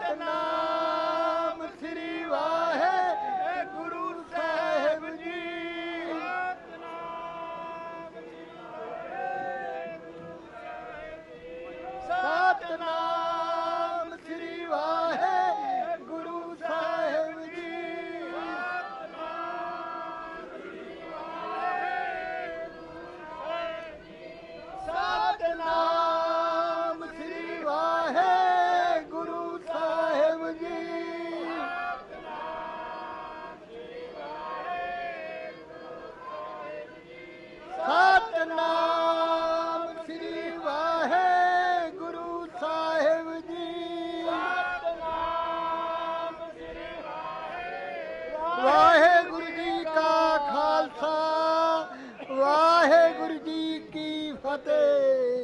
Satna Waheguru ji Ki Fateh.